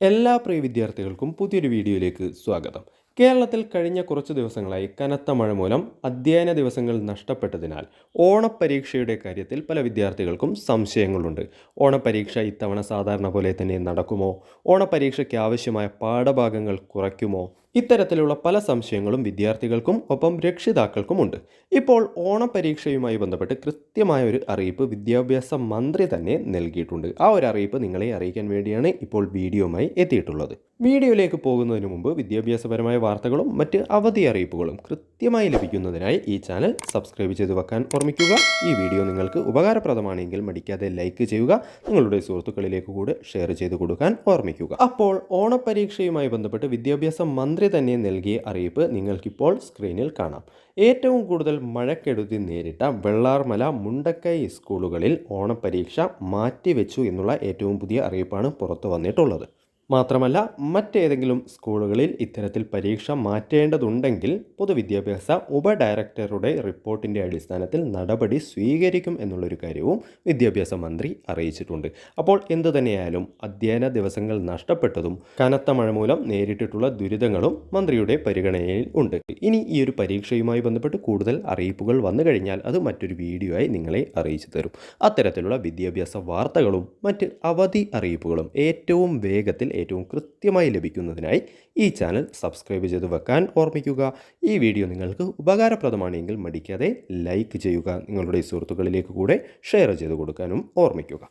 എല്ലാ പ്രിയ വിദ്യാർത്ഥികൾക്കും പുതിയൊരു വീഡിയോയിലേക്ക് സ്വാഗതം. കേരളത്തിൽ കഴിഞ്ഞ കുറച്ച് ദിവസങ്ങളായി കനത്ത മഴ മൂലം അധ്യയന ദിവസങ്ങൾ നഷ്ടപ്പെട്ടതിനാൽ ഓണപ്പരീക്ഷയുടെ കാര്യത്തിൽ പല വിദ്യാർത്ഥികൾക്കും സംശയങ്ങളുണ്ട്. ഓണപ്പരീക്ഷ ഇത്തവണ സാധാരണ പോലെ തന്നെ നടക്കുമോ? ഓണപ്പരീക്ഷയ്ക്ക് ആവശ്യമായ പാഠഭാഗങ്ങൾ കുറയ്ക്കുമോ? ഇത്തരത്തിലുള്ള പല സംശയങ്ങളും വിദ്യാർത്ഥികൾക്കും ഒപ്പം രക്ഷിതാക്കൾക്കുമുണ്ട്. ഇപ്പോൾ ഓണപരീക്ഷയുമായി ബന്ധപ്പെട്ട് കൃത്യമായ ഒരു അറിയിപ്പ് വിദ്യാഭ്യാസ മന്ത്രി തന്നെ നൽകിയിട്ടുണ്ട്. ആ ഒരു അറിയിപ്പ് നിങ്ങളെ അറിയിക്കാൻ വേണ്ടിയാണ് ഇപ്പോൾ വീഡിയോമായി എത്തിയിട്ടുള്ളത്. വീഡിയോയിലേക്ക് പോകുന്നതിന് മുമ്പ് വിദ്യാഭ്യാസപരമായ വാർത്തകളും മറ്റ് അവധി അറിയിപ്പുകളും കൃത്യമായി ലഭിക്കുന്നതിനായി ഈ ചാനൽ സബ്സ്ക്രൈബ് ചെയ്തു വെക്കാൻ ഓർമ്മിക്കുക. ഈ വീഡിയോ നിങ്ങൾക്ക് ഉപകാരപ്രദമാണെങ്കിൽ മടിക്കാതെ ലൈക്ക് ചെയ്യുക. നിങ്ങളുടെ സുഹൃത്തുക്കളിലേക്ക് കൂടെ ഷെയർ ചെയ്തു കൊടുക്കാൻ ഓർമ്മിക്കുക. അപ്പോൾ ഓണപരീക്ഷയുമായി ബന്ധപ്പെട്ട് വിദ്യാഭ്യാസ മന്ത്രി തന്നെ നൽകിയ അറിയിപ്പ് നിങ്ങൾക്കിപ്പോൾ സ്ക്രീനിൽ കാണാം. ഏറ്റവും കൂടുതൽ മഴക്കെടുതി നേരിട്ട വെള്ളാർമല മുണ്ടക്കൈ സ്കൂളുകളിൽ ഓണപരീക്ഷ മാറ്റിവെച്ചു എന്നുള്ള ഏറ്റവും പുതിയ അറിയിപ്പാണ് പുറത്തു വന്നിട്ടുള്ളത് മാത്രമല്ല മറ്റേതെങ്കിലും സ്കൂളുകളിൽ ഇത്തരത്തിൽ പരീക്ഷ മാറ്റേണ്ടതുണ്ടെങ്കിൽ പൊതുവിദ്യാഭ്യാസ ഉപഡയറക്ടറുടെ റിപ്പോർട്ടിന്റെ അടിസ്ഥാനത്തിൽ നടപടി സ്വീകരിക്കും എന്നുള്ളൊരു കാര്യവും വിദ്യാഭ്യാസ മന്ത്രി അറിയിച്ചിട്ടുണ്ട്. അപ്പോൾ എന്തു തന്നെയായാലും അധ്യയന ദിവസങ്ങൾ നഷ്ടപ്പെട്ടതും കനത്ത മഴ മൂലം നേരിട്ടിട്ടുള്ള ദുരിതങ്ങളും മന്ത്രിയുടെ പരിഗണനയിൽ ഉണ്ട്. ഇനി ഈ ഒരു പരീക്ഷയുമായി ബന്ധപ്പെട്ട് കൂടുതൽ അറിയിപ്പുകൾ വന്നു കഴിഞ്ഞാൽ അത് മറ്റൊരു വീഡിയോ ആയി നിങ്ങളെ അറിയിച്ചു തരും. അത്തരത്തിലുള്ള വിദ്യാഭ്യാസ വാർത്തകളും മറ്റ് അവധി അറിയിപ്പുകളും ഏറ്റവും വേഗത്തിൽ ഏറ്റവും കൃത്യമായി ലഭിക്കുന്നതിനായി ഈ ചാനൽ സബ്സ്ക്രൈബ് ചെയ്ത് വെക്കാൻ ഓർമ്മിക്കുക. ഈ വീഡിയോ നിങ്ങൾക്ക് ഉപകാരപ്രദമാണെങ്കിൽ മടിക്കാതെ ലൈക്ക് ചെയ്യുക. നിങ്ങളുടെ സുഹൃത്തുക്കളിലേക്ക് കൂടെ ഷെയർ ചെയ്ത് കൊടുക്കാനും ഓർമ്മിക്കുക.